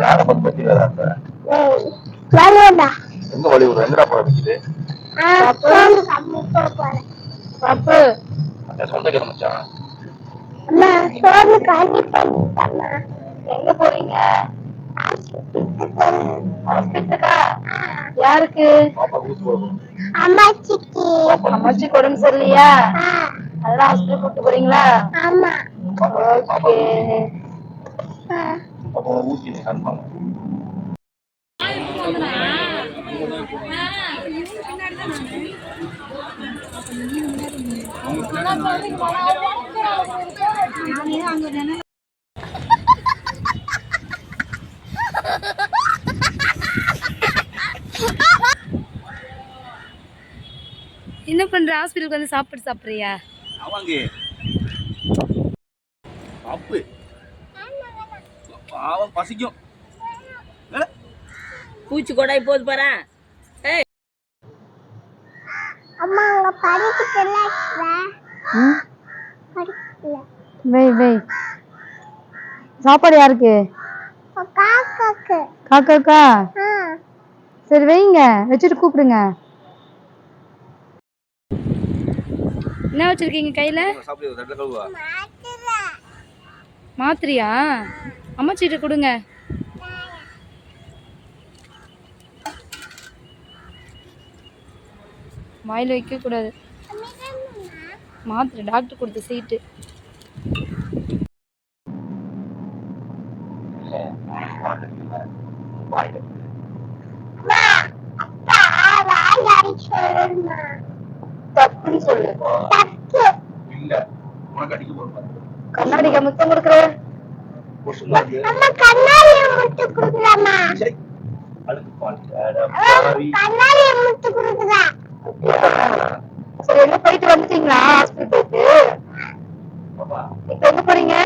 யாரை பத்தி பத்தி எங்க வழி விடுற எங்கடா போற வச்சுட்டு ஆ. போன் கம்மி போறேன் பப்பு அந்த சொந்தக்கார மச்சான் அம்மா சோறு காலி பண்ணிட்டேம்மா எங்க போறீங்க யாருக்கு? அம்மாச்சிக்கு. அம்மாச்சி உடம்பு சரியில்லையா? அதெல்லாம் ஹாஸ்பிட்டல் கூட்டு போறீங்களா? ஆமா. ஓகே என்ன பண்ற? ஹாஸ்பிட்டலுக்கு வந்து சாப்பிட்டு சாப்பிடுறியா? அவங்க பாவம் பசிக்கும்? பூச்சி கொடாய் போது பாரு. அம்மா உங்க படிக்கல படிக்கல. வெய் வெய் சாப்பாடு யாருக்கு? காக்காக்கு. சரி வைங்க. வச்சுட்டு கூப்பிடுங்க. என்ன வச்சிருக்கீங்க கையில? மாத்திரையா? அம்மாச்சிட்ட கொடுங்க. வாயில வைக்க கூடாது. மாத்திரை டாக்டர் கொடுத்த சீட்டு தப்புன்னு சொல்லு. இல்ல உனக்கு அடிக்க போறேன். கண்ணாடிக்கு முத்தம் கொடுக்குற சரி. எங்க போயிட்டு வந்துட்டீங்களா? ஹாஸ்பிட்டலுக்கு. இப்ப எங்க போறீங்க?